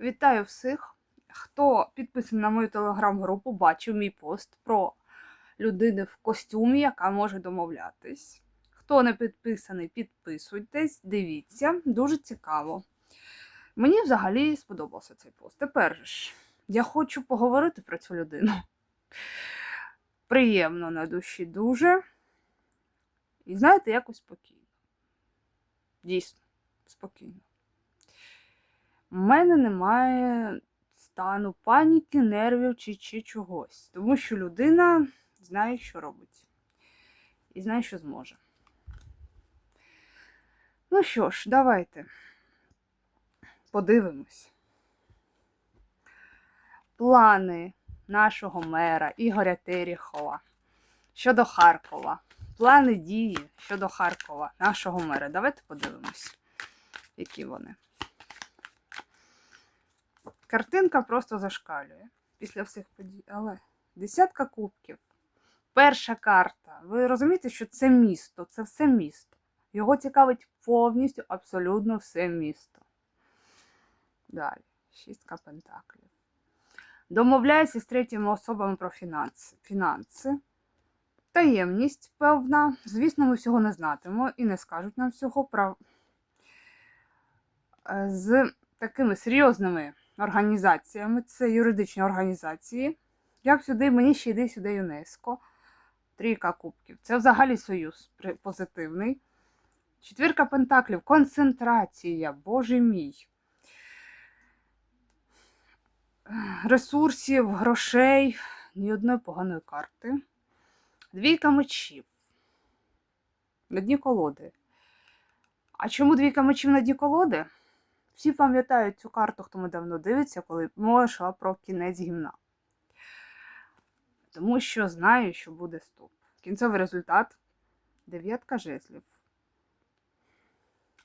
Вітаю всіх, хто підписаний на мою телеграм-групу, бачив мій пост про людину в костюмі, яка може домовлятись. Хто не підписаний, підписуйтесь, дивіться, дуже цікаво. Мені взагалі сподобався цей пост. Тепер ж, я хочу поговорити про цю людину. Приємно на душі дуже. І знаєте, якось спокійно. Дійсно, спокійно. У мене немає стану паніки, нервів чи, чи чогось. Тому що людина знає, що робить. І знає, що зможе. Ну що ж, давайте подивимось. Плани нашого мера Ігоря Терехова щодо Харкова. Плани дії щодо Харкова, нашого мера. Давайте подивимось, які вони. Картинка просто зашкалює після всіх подій. Але десятка кубків. Перша карта. Ви розумієте, що це місто, це все місто. Його цікавить повністю абсолютно все місто. Далі. Шістка пентаклів. Домовляється з третіми особами про фінанси. фінанси. Таємність певна. Звісно, ми всього не знатимемо і не скажуть нам всього про... Е, з такими серйозними організаціями, це юридичні організації. Як сюди, мені ще йде сюди ЮНЕСКО. Трійка кубків. Це взагалі союз позитивний. Четвірка пентаклів. Концентрація, боже мій. Ресурсів, грошей, ні одної поганої карти. Двійка мечів. На дні колоди. А чому двійка мечів на дні колоди? Всі пам'ятають цю карту, хто мене давно дивиться, коли мова йшла про кінець гімна. Тому що знаю, що буде стоп. Кінцевий результат дев'ятка жезлів.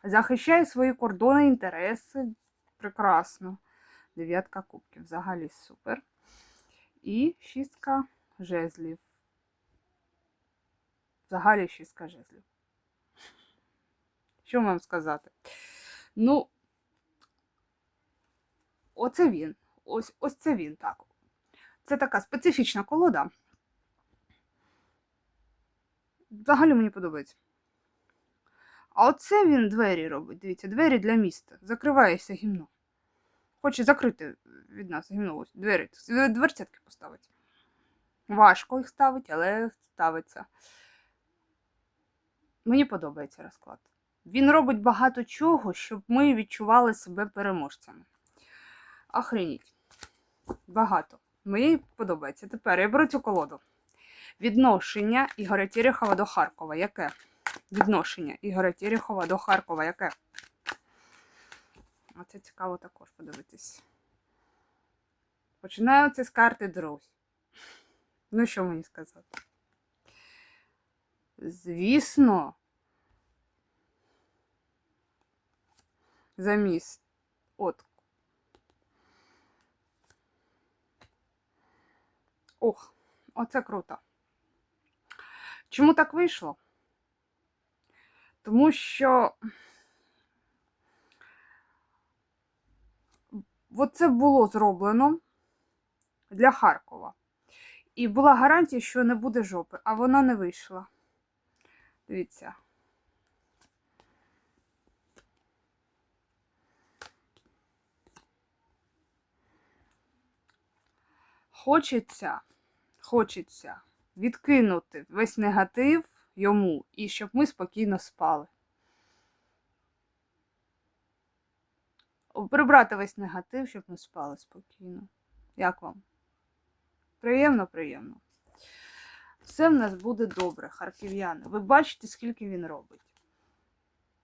Захищає свої кордони, інтереси. Прекрасно. Дев'ятка кубків. Взагалі супер. І шістка жезлів. Взагалі шістка жезлів. Що вам сказати? Ну, оце він. Ось, ось це він так. Це така специфічна колода. Взагалі мені подобається. А оце він двері робить. Дивіться, двері для міста. Закривається гімно. Хоче закрити від нас гімно. Ось двері. Дверцятки поставить. Важко їх ставить, але ставиться. Мені подобається розклад. Він робить багато чого, щоб ми відчували себе переможцями. Охреніть. Багато. Мені подобається. Тепер я беру цю колоду. Відношення Ігоря Терехова до Харкова. Яке? Відношення Ігоря Терехова до Харкова. Яке? А це цікаво також подивитись. Починаю це з карти друзь. Ну, що мені сказати? Звісно, замість. От. Ох, оце круто. Чому так вийшло? Тому що це було зроблено для Харкова. І була гарантія, що не буде жопи, а вона не вийшла. Дивіться. Хочеться, хочеться відкинути весь негатив йому і щоб ми спокійно спали. Прибрати весь негатив, щоб ми спали спокійно. Як вам? Приємно, приємно. Все в нас буде добре, харків'яни. Ви бачите, скільки він робить.